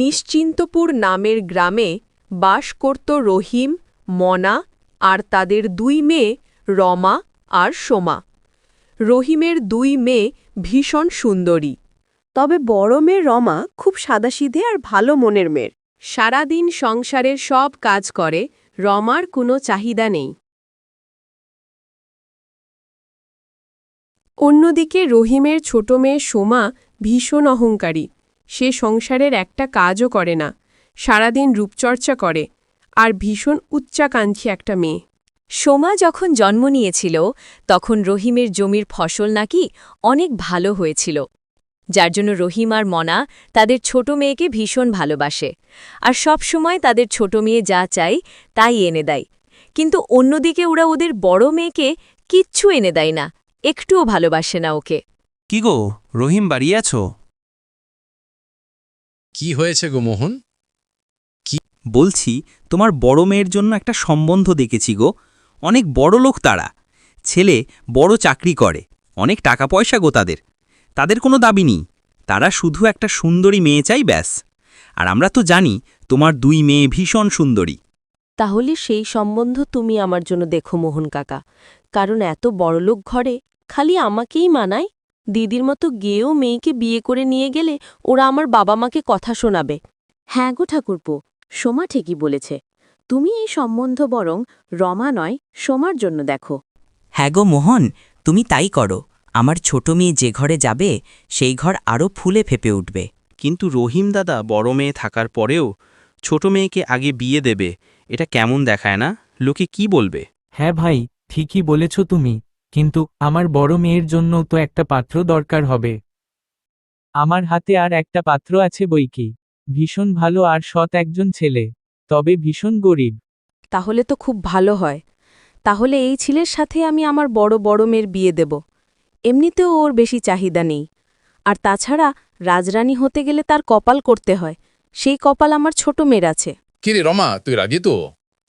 নিশ্চিন্তপুর নামের গ্রামে বাস করত রহিম, মনা আর তাদের দুই মেয়ে রমা আর সোমা। রহিমের দুই মেয়ে ভীষণ সুন্দরী। তবে বড় মেয়ে রমা খুব সাদাসিধে আর ভালো মনের মেয়ের সারাদিন সংসারের সব কাজ করে, রমার কোনো চাহিদা নেই। অন্যদিকে রহিমের ছোট মেয়ে সোমা ভীষণ অহংকারী। সে সংসারের একটা কাজও করে না। সারাদিন রূপচর্চা করে। আর ভীষণ উচ্চাকাঙ্ক্ষী একটা মেয়ে। সোমা যখন জন্ম নিয়েছিল তখন রহিমের জমির ফসল নাকি অনেক ভালো হয়েছিল। যার জন্য রহিম আর মনা তাদের ছোট মেয়েকে ভীষণ ভালোবাসে। আর সব সময় তাদের ছোট মেয়ে যা চাই তাই এনে দেয়। কিন্তু অন্যদিকে ওরা ওদের বড় মেয়েকে কিচ্ছু এনে দেয় না একটুও ভালোবাসে না ওকে। কি গো রহিম বাড়ি আছো? কি হয়েছে গো মোহন? কি বলছি তোমার বড় মেয়ের জন্য একটা সম্বন্ধ দেখেছি গো। অনেক বড় লোক তারা। ছেলে বড় চাকরি করে অনেক টাকা পয়সা গো তাদের। তাদের কোনো দাবি নেই। তারা শুধু একটা সুন্দরী মেয়ে চাই ব্যাস। আর আমরা তো জানি তোমার দুই মেয়ে ভীষণ সুন্দরী। তাহলে সেই সম্বন্ধ তুমি আমার জন্য দেখো মোহন কাকা। কারণ এত বড়লোক ঘরে খালি আমাকেই মানায় দিদির মতো গেয়েও মেয়েকে বিয়ে করে নিয়ে গেলে ওরা আমার বাবা মাকে কথা শোনাবে। হ্যাঁ গো ঠাকুরপো সোমা ঠিকই বলেছে। তুমি এই সম্বন্ধ বরং রমা নয় সোমার জন্য দেখো। হ্যাঁ গো মোহন তুমি তাই করো। আমার ছোট মেয়ে যে ঘরে যাবে সেই ঘর আরও ফুলে ফেপে উঠবে। কিন্তু রহিম দাদা বড় মেয়ে থাকার পরেও ছোট মেয়েকে আগে বিয়ে দেবে এটা কেমন দেখায় না? লোকে কি বলবে? হ্যাঁ ভাই ঠিকই বলেছ তুমি। কিন্তু আমার বড় মেয়ের জন্য তো একটা পাত্র দরকার হবে। আমার হাতে আর একটা পাত্র আছে বইকি ভীষণ ভালো আর সৎ একজন ছেলে তবে ভীষণ গরিব। তাহলে তো খুব ভালো হয়। তাহলে এই ছেলের সাথে আমি আমার বড় বড় মেয়ের বিয়ে দেব। এমনিতেও ওর বেশি চাহিদা নেই। আর তাছাড়া রাজরানী হতে গেলে তার কপাল করতে হয়। সেই কপাল আমার ছোট মেয়ের আছে। কিরে রমা তুই রাজি তো?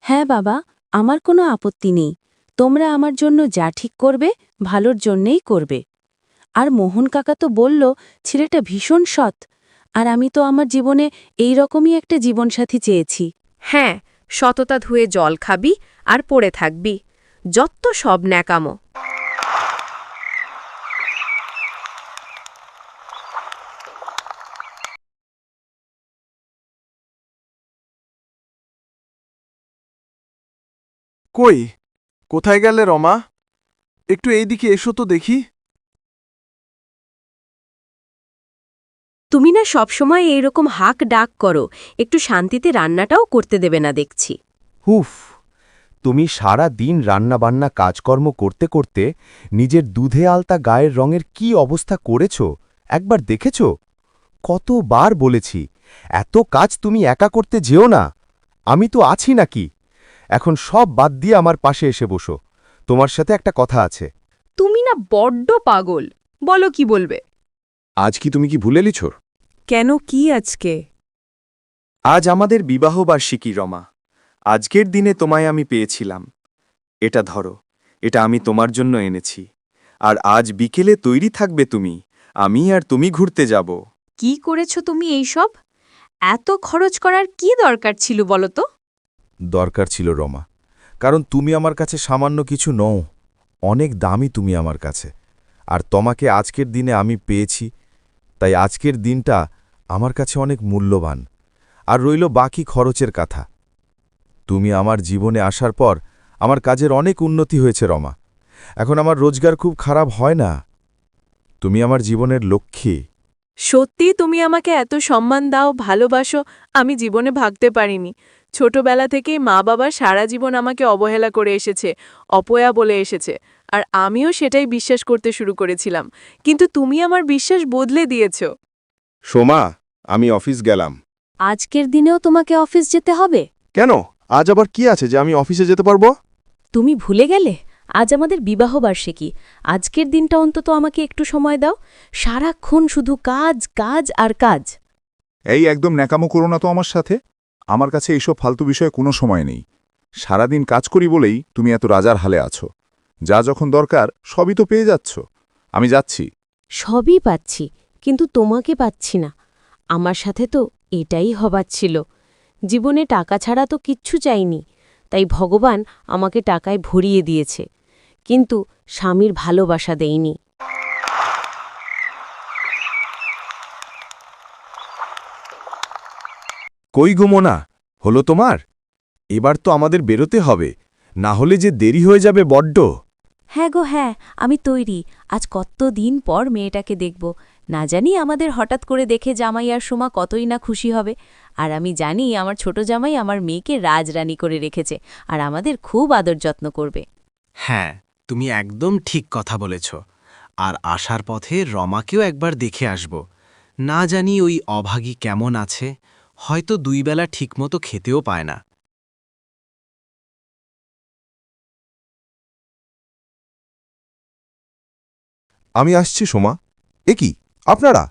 হ্যাঁ বাবা আমার কোনো আপত্তি নেই। তোমরা আমার জন্য যা ঠিক করবে ভালোর জন্যেই করবে। আর মোহন কাকা তো বলল ছেলেটা ভীষণ সৎ। আর আমি তো আমার জীবনে এই রকমই একটা জীবনসাথী চেয়েছি। হ্যাঁ সততা ধুয়ে জল খাবি আর পড়ে থাকবি। যত সব ন্যাকামো। কই? কোথায় গেলে রমা? একটু এইদিকে এসো তো দেখি। তুমি না সবসময় এইরকম হাক ডাক করো একটু শান্তিতে রান্নাটাও করতে দেবে না দেখছি। হুফ তুমি সারা দিন রান্নাবান্না কাজকর্ম করতে করতে নিজের দুধে আলতা গায়ের রঙের কি অবস্থা করেছ? একবার দেখেছ? কতবার বলেছি এত কাজ তুমি একা করতে যেও না। আমি তো আছি নাকি? এখন সব বাদ দিয়ে আমার পাশে এসে বসো। তোমার সাথে একটা কথা আছে। তুমি না বড্ড পাগল। বলো কি বলবে? আজ কি তুমি কি ভুলে লিছ কেন কি আজকে? আজ আমাদের বিবাহবার্ষিকী রমা। আজকের দিনে তোমায় আমি পেয়েছিলাম। এটা ধরো এটা আমি তোমার জন্য এনেছি। আর আজ বিকেলে তৈরি থাকবে তুমি। আমি আর তুমি ঘুরতে যাব। কি করেছ তুমি এইসব? এত খরচ করার কি দরকার ছিল বলো তো? দরকার ছিল রমা। কারণ তুমি আমার কাছে সামান্য কিছু নও, অনেক দামি তুমি আমার কাছে। আর তোমাকে আজকের দিনে আমি পেয়েছি, তাই আজকের দিনটা আমার কাছে অনেক মূল্যবান। আর রইল বাকি খরচের কথা। তুমি আমার জীবনে আসার পর আমার কাজের অনেক উন্নতি হয়েছে রমা। এখন আমার রোজগার খুব খারাপ হয় না। তুমি আমার জীবনের লক্ষ্মী। সত্যি তুমি আমাকে এত সম্মান দাও, ভালোবাসো, আমি জীবনে ভাগতে পারিনি। ছোটবেলা থেকেই মা বাবা সারা জীবন আমাকে অবহেলা করে এসেছে অপয়া বলে এসেছে আর আমিও সেটাই বিশ্বাস করতে শুরু করেছিলাম। কিন্তু তুমি আমার বিশ্বাস বদলে দিয়েছ। সোমা আমি অফিস গেলাম। আজকের দিনেও তোমাকে অফিস যেতে হবে? কেন? আজ আবার কি আছে যে আমি অফিসে যেতে পারব? তুমি ভুলে গেলে? আজ আমাদের বিবাহ বিবাহবার্ষিকী। আজকের দিনটা অন্তত আমাকে একটু সময় দাও। সারাক্ষণ শুধু কাজ কাজ আর কাজ। এই একদম ন্যাকামো করো না তো আমার সাথে। আমার কাছে এইসব ফালতু বিষয়ে কোনো সময় নেই। সারাদিন কাজ করি বলেই তুমি এত রাজার হালে আছো। যা যখন দরকার, সবই তো পেয়ে যাচ্ছ। আমি যাচ্ছি। সবই পাচ্ছি, কিন্তু তোমাকে পাচ্ছি না। আমার সাথে তো এটাই হবার ছিল। জীবনে টাকা ছাড়া তো কিচ্ছু চাইনি, তাই ভগবান আমাকে টাকায় ভরিয়ে দিয়েছে। কিন্তু স্বামীর ভালোবাসা দেয়নি। কই গো মোনা? হলো তোমার? এবার তো আমাদের বেরোতে হবে না হলে যে দেরি হয়ে যাবে বড্ড। হ্যাঁ গো হ্যাঁ আমি তৈরি। আজ কত দিন পর মেয়েটাকে দেখব। না জানি আমাদের হঠাৎ করে দেখে জামাই আর সোমা কতই না খুশি হবে। আর আমি জানি আমার ছোট জামাই আমার মেয়েকে রাজরানী করে রেখেছে আর আমাদের খুব আদর যত্ন করবে। হ্যাঁ তুমি একদম ঠিক কথা বলেছ। আর আসার পথে রমাকেও একবার দেখে আসব। না জানি ওই অভাগী কেমন আছে হয়তো দুই বেলা ঠিকমতো খেতেও পায় না। আমি আসছি সোমা। এ কি? আপনারা?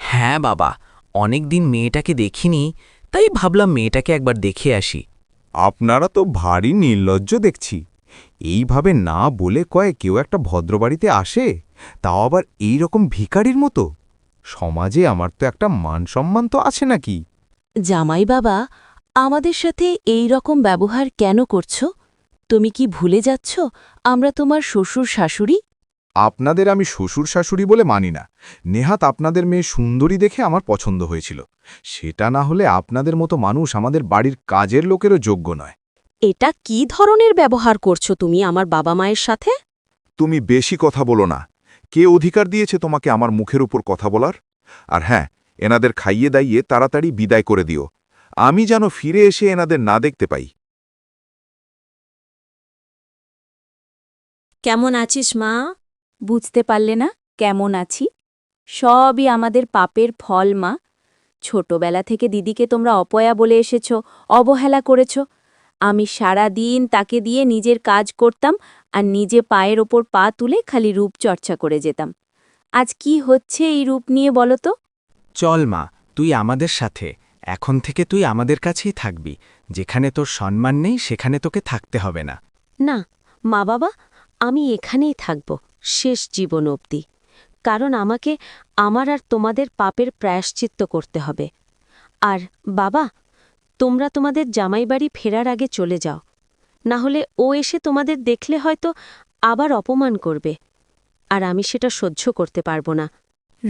হ্যাঁ বাবা। অনেক দিন মেয়েটাকে দেখিনি তাই ভাবলাম মেয়েটাকে একবার দেখে আসি। আপনারা তো ভারী নির্লজ্জ দেখছি। এইভাবে না বলে কয়ে কেউ একটা ভদ্রবাড়িতে আসে? তাও আবার এই রকম ভিখারির মতো? সমাজে আমার তো একটা মান সম্মান তো আছে নাকি? জামাই বাবা আমাদের সাথে এই রকম ব্যবহার কেন করছ? তুমি কি ভুলে যাচ্ছ আমরা তোমার শ্বশুর শাশুড়ি? আপনাদের আমি শ্বশুর শাশুড়ি বলে মানি না। নেহাত আপনাদের মেয়ে সুন্দরী দেখে আমার পছন্দ হয়েছিল। সেটা না হলে আপনাদের মতো মানুষ আমাদের বাড়ির কাজের লোকেরও যোগ্য নয়। এটা কি ধরনের ব্যবহার করছ তুমি আমার বাবা মায়ের সাথে? তুমি বেশি কথা বলো না। কে অধিকার দিয়েছে তোমাকে আমার মুখের উপর কথা বলার? আর হ্যাঁ এনাদের খাইয়ে দাইয়ে তাড়াতাড়ি বিদায় করে দিও। আমি যেন ফিরে এসে এনাদের না দেখতে পাই। কেমন আছিস মা? বুঝতে পারলে না কেমন আছি? সবই আমাদের পাপের ফল মা। ছোটবেলা থেকে দিদিকে তোমরা অপয়া বলে এসেছ, অবহেলা করেছ। আমি সারা দিন তাকে দিয়ে নিজের কাজ করতাম আর নিজে পায়ের ওপর পা তুলে খালি রূপ চর্চা করে যেতাম। আজ কি হচ্ছে এই রূপ নিয়ে বলো তো? চল মা, তুই আমাদের সাথে। এখন থেকে তুই আমাদের কাছেই থাকবি। যেখানে তোর সম্মান নেই, সেখানে তোকে থাকতে হবে না। না, মা বাবা, আমি এখানেই থাকব, শেষ জীবন অবধি। কারণ আমাকে আমার আর তোমাদের পাপের প্রায়শ্চিত্ত করতে হবে। আর বাবা, তোমরা তোমাদের জামাইবাড়ি ফেরার আগে চলে যাও। না হলে ও এসে তোমাদের দেখলে হয়তো আবার অপমান করবে। আর আমি সেটা সহ্য করতে পারব না।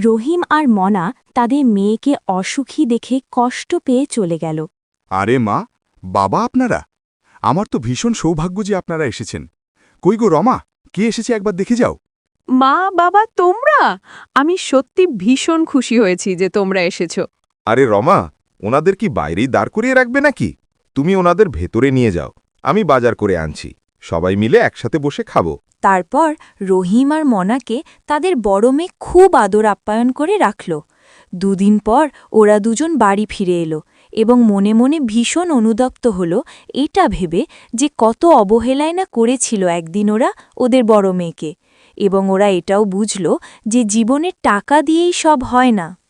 রহিম আর মনা তাদের মেয়েকে অসুখী দেখে কষ্ট পেয়ে চলে গেল। আরে মা বাবা আপনারা? আমার তো ভীষণ সৌভাগ্য যে আপনারা এসেছেন। কই গো রমা কে এসেছে একবার দেখে যাও। মা বাবা তোমরা? আমি সত্যি ভীষণ খুশি হয়েছি যে তোমরা এসেছ। আরে রমা ওনাদের কি বাইরেই দাঁড় করিয়ে রাখবে নাকি? তুমি ওনাদের ভেতরে নিয়ে যাও। আমি বাজার করে আনছি। সবাই মিলে একসাথে বসে খাব। তারপর রহিম আর মনাকে তাদের বড় মেয়ে খুব আদর আপ্যায়ন করে রাখল। দুদিন পর ওরা দুজন বাড়ি ফিরে এলো এবং মনে মনে ভীষণ অনুদপ্ত হল এটা ভেবে যে কত অবহেলায় না করেছিল একদিন ওরা ওদের বড় মেয়েকে এবং ওরা এটাও বুঝল যে জীবনের টাকা দিয়েই সব হয় না।